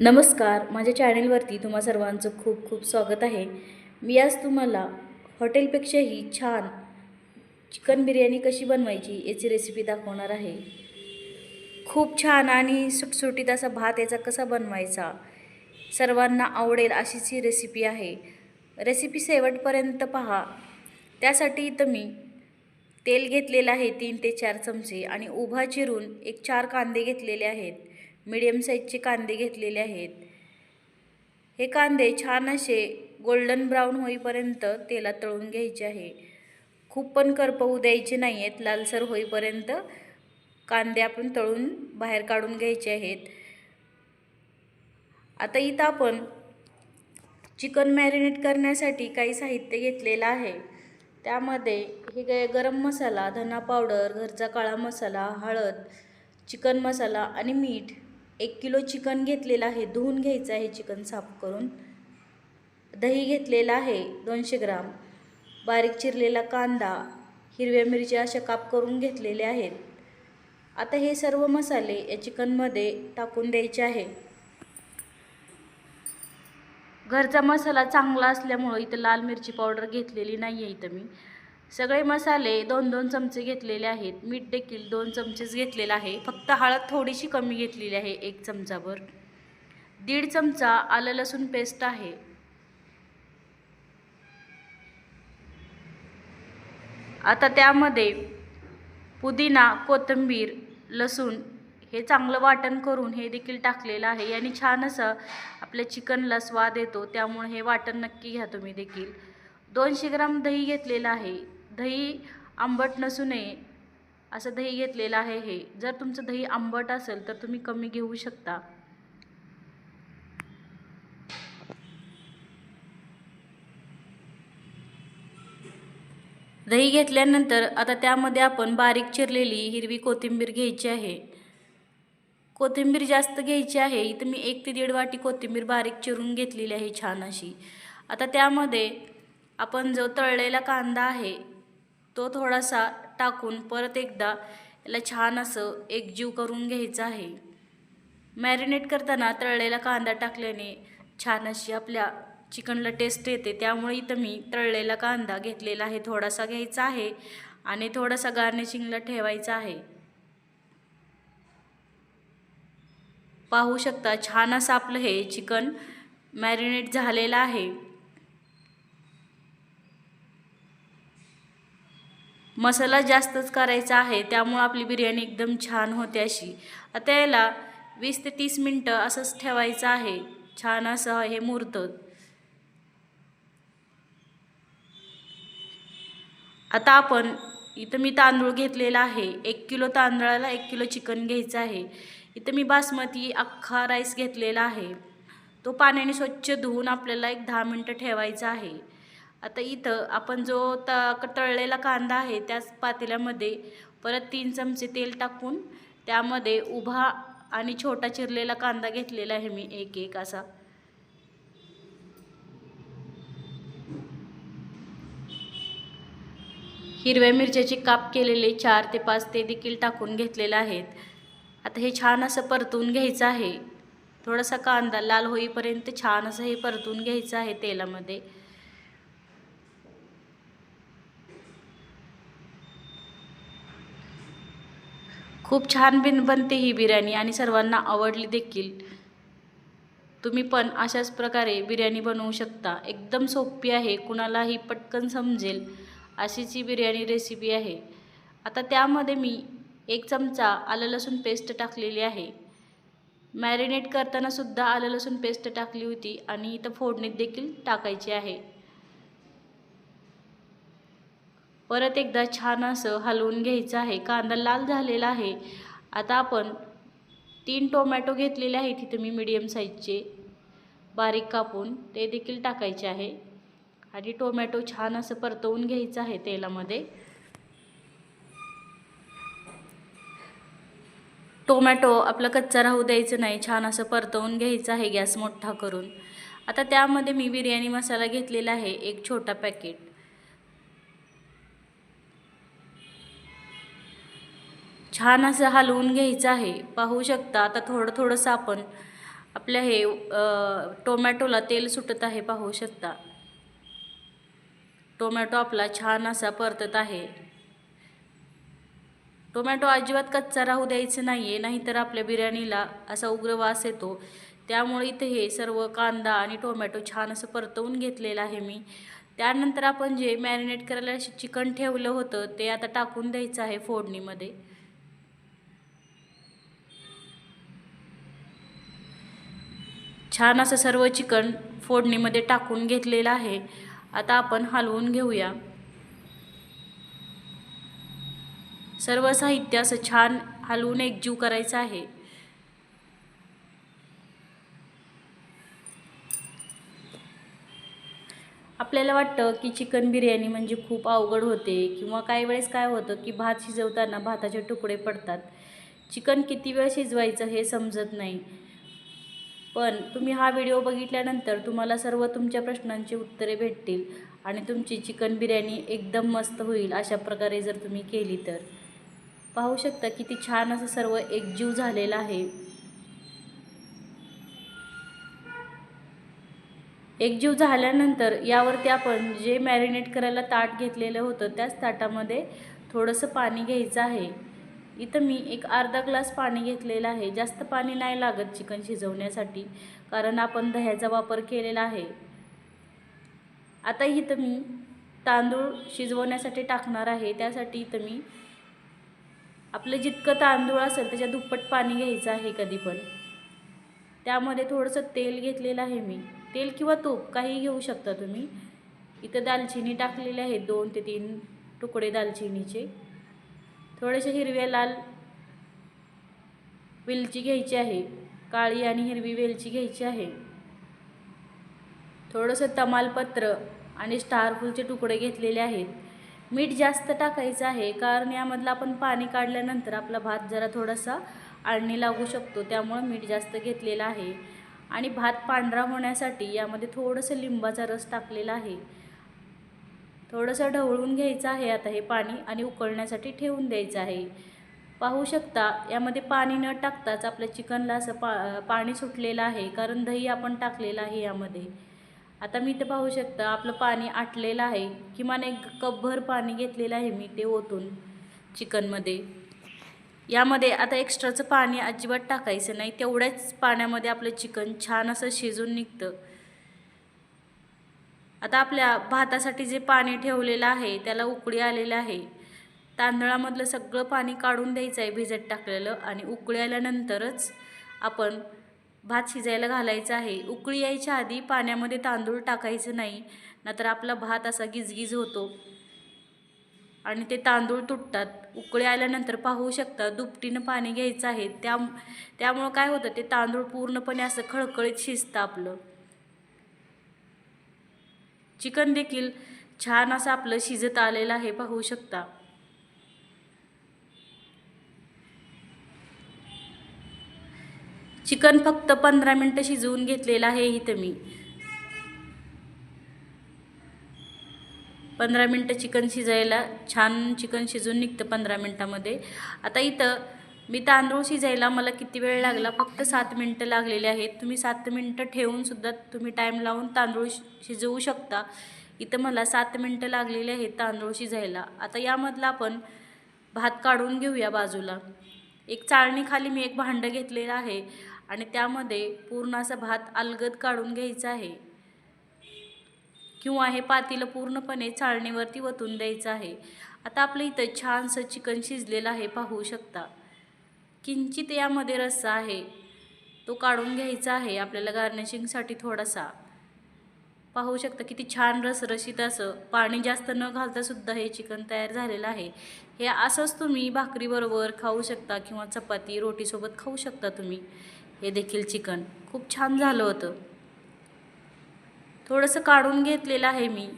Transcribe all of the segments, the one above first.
नमस्कार माझ्या चॅनेलवरती तुम्हा सर्वांचं खूप खूप स्वागत आहे. मी आज तुम्हाला हॉटेलपेक्षाही छान चिकन बिर्याणी कशी बनवायची याची रेसिपी दाखवणार आहे. खूप छान आणि सुटसुटीत असा भात याचा कसा बनवायचा सर्वांना आवडेल अशीच ही रेसिपी आहे. रेसिपी शेवटपर्यंत पहा. त्यासाठी इथं मी तेल घेतलेलं आहे तीन ते चार चमचे आणि उभा चिरून एक चार कांदे घेतलेले आहेत. मीडियम साईजचे कांदे घेतलेले आहेत. हे कांदे छान असे गोल्डन ब्राऊन होईपर्यंत तेलात तळून घ्यायचे आहे. खूप पण करपवू द्यायचे नाही आहेत लालसर होईपर्यंत कांदे आपण तळून बाहेर काढून घ्यायचे आहेत. आता इथं आपण चिकन मॅरिनेट करण्यासाठी काही साहित्य घेतलेलं आहे. त्यामध्ये हे ग गरम मसाला धना पावडर घरचा काळा मसाला हळद चिकन मसाला आणि मीठ एक किलो चिकन घेतलेलं आहे. धुवून घ्यायचं आहे चिकन साफ करून. दही घेतलेलं आहे दोनशे ग्राम. बारीक चिरलेला कांदा हिरव्या मिरच्या अशा काप करून घेतलेले आहेत. आता हे सर्व मसाले या चिकनमध्ये टाकून द्यायचे आहे. घरचा मसाला चांगला असल्यामुळं इथं लाल मिरची पावडर घेतलेली नाही आहे इथं मी. सगळे मसाले दोन दोन चमचे घेतलेले आहेत. मीठ देखील दोन चमचेच घेतलेलं आहे. फक्त हळद थोडीशी कमी घेतलेली आहे एक चमचाभर. दीड चमचा आलं लसूण पेस्ट आहे. आता त्यामध्ये पुदिना कोथिंबीर लसूण हे चांगलं वाटण करून हे देखील टाकलेलं आहे. याने छान असं आपल्या चिकनला स्वाद येतो त्यामुळे हे वाटण नक्की घ्या तुम्ही देखील. दोनशे ग्राम दही घेतलेलं आहे. दही आंबट नसू नये असं दही घेतलेलं आहे हे. जर तुमचं दही आंबट असेल तर तुम्ही कमी घेऊ शकता. दही घेतल्यानंतर आता त्यामध्ये आपण बारीक चिरलेली हिरवी कोथिंबीर घ्यायची आहे. कोथिंबीर जास्त घ्यायची आहे. इथं मी एक ते दीड वाटी कोथिंबीर बारीक चिरून घेतलेली आहे छान अशी. आता त्यामध्ये आपण जो तळलेला कांदा आहे तो थोडासा टाकून परत एकदा याला छान असं एकजीव करून घ्यायचं आहे. मॅरिनेट करताना तळलेला कांदा टाकल्याने छान अशी आपल्या चिकनला टेस्ट येते. त्यामुळे इथं मी तळलेला कांदा घेतलेला आहे. थोडासा घ्यायचा आहे आणि थोडासा गार्निशिंगला ठेवायचा आहे. पाहू शकता छान असं आपलं हे चिकन मॅरिनेट झालेलं आहे. मसाला जास्तच करायचा आहे त्यामुळं आपली बिर्याणी एकदम छान होते अशी. आता याला वीस ते तीस मिनटं असंच ठेवायचं आहे. छान असं हे मुरतं. आता आपण इथं मी तांदूळ घेतलेला आहे. एक किलो तांदळाला एक किलो चिकन घ्यायचं आहे. इथं मी बासमती अख्खा राईस घेतलेला आहे. तो पाण्याने स्वच्छ धुवून आपल्याला एक दहा मिनटं ठेवायचा आहे. आता इथं आपण जो त तळलेला कांदा आहे त्याच पातेल्यामध्ये परत तीन चमचे तेल टाकून त्यामध्ये उभा आणि छोटा चिरलेला कांदा घेतलेला आहे मी एक एक असा. हिरव्या मिरच्याचे काप केलेले चार ते पाच ते देखील टाकून घेतलेले आहेत. आता हे छान असं परतून घ्यायचं आहे. थोडासा कांदा लाल होईपर्यंत छान असं हे परतून घ्यायचं आहे तेलामध्ये. खूप छान बिन बनते ही बिर्याणी आणि सर्वांना आवडली देखील. तुम्ही पण अशाच प्रकारे बिर्याणी बनवू शकता. एकदम सोपी आहे कुणालाही पटकन समजेल अशीच ही बिर्याणी रेसिपी आहे. आता त्यामध्ये मी एक चमचा आलं लसूण पेस्ट टाकलेली आहे. मॅरिनेट करतानासुद्धा आलं लसूण पेस्ट टाकली होती आणि इथं फोडणीत देखील टाकायची आहे. परत एकदा छान असं हलवून घ्यायचं आहे. कांदा लाल झालेला आहे. आता आपण तीन टोमॅटो घेतलेले आहेत तिथं मी मीडियम साईजचे बारीक कापून ते देखील टाकायचे आहे. आणि टोमॅटो छान असं परतवून घ्यायचं आहे तेलामध्ये. टोमॅटो आपला कच्चा राहू द्यायचं नाही. छान असं परतवून घ्यायचं आहे गॅस मोठा करून. आता त्यामध्ये मी बिर्याणी मसाला घेतलेला आहे. एक छोटा पॅकेट छान असं हलवून घ्यायचं आहे. पाहू शकता आता थोडं थोडंसं आपण आपल्या हे टोमॅटोला तेल सुटत आहे पाहू शकता. टोमॅटो आपला छान असा परतत आहे. टोमॅटो अजिबात कच्चा राहू द्यायचं नाही आहे नाहीतर आपल्या बिर्याणीला असा उग्र वास येतो. त्यामुळे इथे हे सर्व कांदा आणि टोमॅटो छान असं परतवून घेतलेलं आहे मी. त्यानंतर आपण जे मॅरिनेट करायला चिकन ठेवलं होतं ते आता टाकून द्यायचं आहे फोडणीमध्ये. छान असं सर्व चिकन फोडणीमध्ये टाकून घेतलेलं आहे. आता आपण हलवून घेऊया. सर्व साहित्य असं छान हलवून एकजीव करायचं आहे. आपल्याला वाटतं की चिकन बिर्याणी म्हणजे खूप अवघड होते किंवा काही वेळेस काय होतं की भात शिजवताना भाताचे तुकडे पडतात. चिकन किती वेळ शिजवायचं हे समजत नाही. पण तुम्ही हा व्हिडिओ बघितल्यानंतर तुम्हाला सर्व तुमच्या प्रश्नांची उत्तरे भेटतील आणि तुमची चिकन बिर्याणी एकदम मस्त होईल अशा प्रकारे जर तुम्ही केली तर. पाहू शकता किती छान असं सर्व एकजीव झालेलं आहे. एकजीव झाल्यानंतर यावरती आपण जे मॅरिनेट करायला ताट घेतलेलं होतं त्याच ताटामध्ये थोडंसं पाणी घ्यायचं आहे. इथं मी एक अर्धा ग्लास पाणी घेतलेलं आहे. जास्त पाणी नाही लागत चिकन शिजवण्यासाठी कारण आपण दह्याचा वापर केलेला आहे. आता इथं मी तांदूळ शिजवण्यासाठी टाकणार आहे. त्यासाठी इथं मी आपलं जितकं तांदूळ असेल त्याच्या दुप्पट पाणी घ्यायचं आहे कधी पण. त्यामध्ये थोडंसं तेल घेतलेलं आहे मी. तेल किंवा तूप काही घेऊ शकता तुम्ही. इथं दालचिनी टाकलेले आहे दोन ते तीन तुकडे दालचिनीचे. थोडेसे हिरवे लाल वेलची घ्यायची आहे. काळी आणि हिरवी वेलची घ्यायची आहे. थोडंसं तमालपत्र आणि स्टारफुलचे तुकडे घेतलेले आहेत. मीठ जास्त टाकायचं आहे कारण यामधलं आपण पाणी काढल्यानंतर आपला भात जरा थोडासा आळणी लागू शकतो त्यामुळं मीठ जास्त घेतलेलं आहे. आणि भात पांढरा होण्यासाठी यामध्ये थोडंसं लिंबाचा रस टाकलेला आहे. थोडंसं ढवळून घ्यायचं आहे आता हे पाणी आणि उकळण्यासाठी ठेवून द्यायचं आहे. पाहू शकता यामध्ये पाणी न टाकताच आपल्या चिकनला असं पा पाणी सुटलेलं आहे. कारण दही आपण टाकलेलं आहे यामध्ये. आता मी इथं पाहू शकता आपलं पाणी आटलेलं आहे. किमान एक कपभर पाणी घेतलेलं आहे मी ते ओतून चिकनमध्ये. यामध्ये आता एक्स्ट्राचं पाणी अजिबात टाकायचं नाही. तेवढ्याच पाण्यामध्ये आपलं चिकन छान असं शिजून निघतं. आता आपल्या भातासाठी जे पाणी ठेवलेलं आहे त्याला उकळी आलेलं आहे. तांदळामधलं सगळं पाणी काढून द्यायचं आहे भिजत टाकलेलं. आणि उकळी आल्यानंतरच आपण भात शिजायला घालायचा आहे. उकळी यायच्या आधी पाण्यामध्ये तांदूळ टाकायचं नाही नाहीतर आपला भात असा गिजगिज होतो. आणि ते तांदूळ तुटतात. उकळी आल्यानंतर पाहू शकता दुपटीनं पाणी घ्यायचं आहे. त्या त्यामुळं काय होतं ते तांदूळ पूर्णपणे असं खळखळीत शिजतं आपलं. चिकन देखील छान असं आपलं शिजत आलेलं आहे पाहू शकता. चिकन फक्त पंधरा मिनटं शिजवून घेतलेलं आहे इथं मी. पंधरा मिनटं चिकन शिजायला छान चिकन शिजून निघतं पंधरा मिनटामध्ये. आता इथं मी तांदूळ शिजायला मला किती वेळ लागला? फक्त सात मिनटं लागलेले आहेत. तुम्ही सात मिनटं ठेवूनसुद्धा तुम्ही टाईम लावून तांदूळ शिजवू शकता. इथं मला सात मिनटं लागलेले आहेत तांदूळ शिजायला. आता यामधला आपण भात काढून घेऊया बाजूला. एक चाळणीखाली मी एक भांडं घेतलेलं आहे आणि त्यामध्ये पूर्ण असा भात अलगद काढून घ्यायचा आहे. किंवा हे पातीलं पूर्णपणे चाळणीवरती वतून द्यायचं आहे. आता आपलं इथं छानसं चिकन शिजलेलं आहे पाहू शकता. किंचित यामध्ये रस्सा आहे. तो काढून घ्यायचा आहे आपल्याला गार्निशिंगसाठी थोडासा. पाहू शकता किती छान रसरशीत असं. पाणी जास्त न घालतासुद्धा हे चिकन तयार झालेलं आहे. हे असंच तुम्ही भाकरीबरोबर खाऊ शकता किंवा चपाती रोटीसोबत खाऊ शकता तुम्ही. हे देखील चिकन. खूप छान झालं होतं. थोडंसं काढून घेतलेलं आहे मी.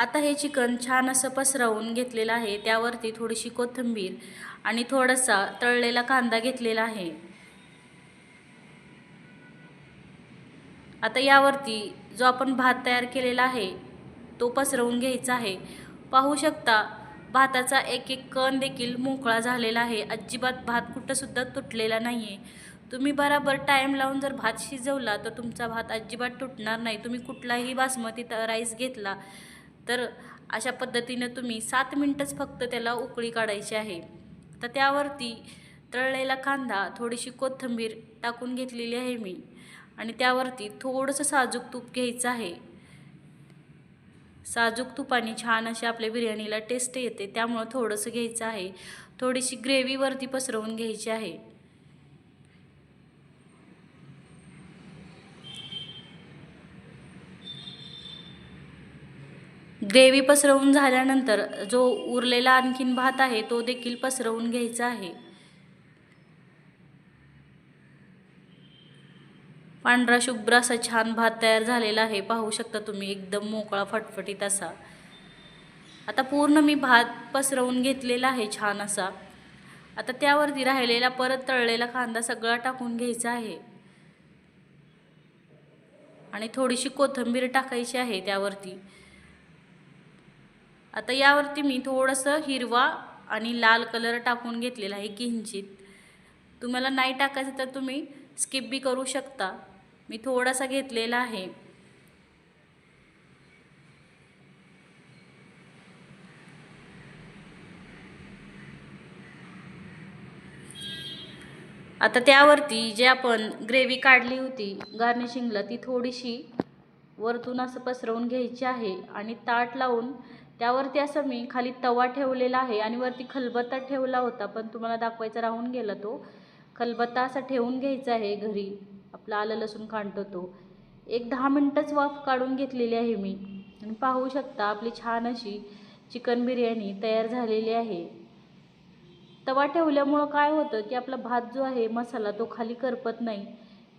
आता हे चिकन छान असं पसरवून घेतलेलं आहे. त्यावरती थोडीशी कोथिंबीर आणि थोडासा तळलेला कांदा घेतलेला आहे. आता यावरती जो आपण भात तयार केलेला आहे तो पसरवून घ्यायचा आहे. पाहू शकता भाताचा एक एक कण देखील मोकळा झालेला आहे. अजिबात भात कुठंसुद्धा तुटलेला नाही आहे तुम्ही बराबर टाईम लावून जर भात शिजवला तर तुमचा भात अजिबात तुटणार नाही. तुम्ही कुठलाही बासमती राईस घेतला तर अशा पद्धतीनं तुम्ही सात मिनटंच फक्त त्याला उकळी काढायची आहे. तर त्यावरती तळलेला कांदा थोडीशी कोथिंबीर टाकून घेतलेली आहे मी. आणि त्यावरती थोडंसं साजूक तूप घ्यायचं आहे. साजूक तुपाने छान अशी आपल्या बिर्याणीला टेस्ट येते त्यामुळं थोडंसं घ्यायचं आहे. थोडीशी ग्रेव्हीवरती पसरवून घ्यायची आहे. ग्रेव्ही पसरवून झाल्यानंतर जो उरलेला आणखीन भात आहे तो देखील पसरवून घ्यायचा आहे. पांढरा शुभ्र असा छान भात तयार झालेला आहे. पाहू शकता तुम्ही एकदम मोकळा फटफटीत असा. आता पूर्ण मी भात पसरवून घेतलेला आहे छान असा. आता त्यावरती राहिलेला परत तळलेला कांदा सगळा टाकून घ्यायचा आहे. आणि थोडीशी कोथिंबीर टाकायची आहे त्यावरती. आता यावरती मी थोडंसं हिरवा आणि लाल कलर टाकून घेतलेला आहे किंचित. तुम्हाला नाही टाकायचं तर तुम्ही स्किप बी करू शकता. मी थोडासा घेतलेला आहे. आता त्यावरती जे आपण ग्रेव्ही काढली होती गार्निशिंगला ती थोडीशी वरतून असं पसरवून घ्यायची आहे आणि ताट लावून त्यावरती असं मी खाली तवा ठेवलेला आहे आणि वरती खलबत्ता ठेवला होता पण तुम्हाला दाखवायचा राहून गेला तो. खलबत्ता असा ठेवून घ्यायचा आहे घरी आपला आलं लसूण खांडतो तो. एक दहा मिनटंच वाफ काढून घेतलेली आहे मी. आणि पाहू शकता आपली छान अशी चिकन बिर्याणी तयार झालेली आहे. तवा ठेवल्यामुळं काय होतं की आपला भात जो आहे मसाला तो खाली करपत नाही.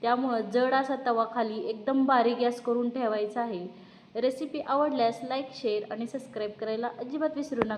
त्यामुळं जड असा तवा खाली एकदम बारीक गॅस करून ठेवायचा आहे. रेसिपी आवडल्यास लाईक शेअर आणि सबस्क्राईब करायला अजिबात विसरू नका.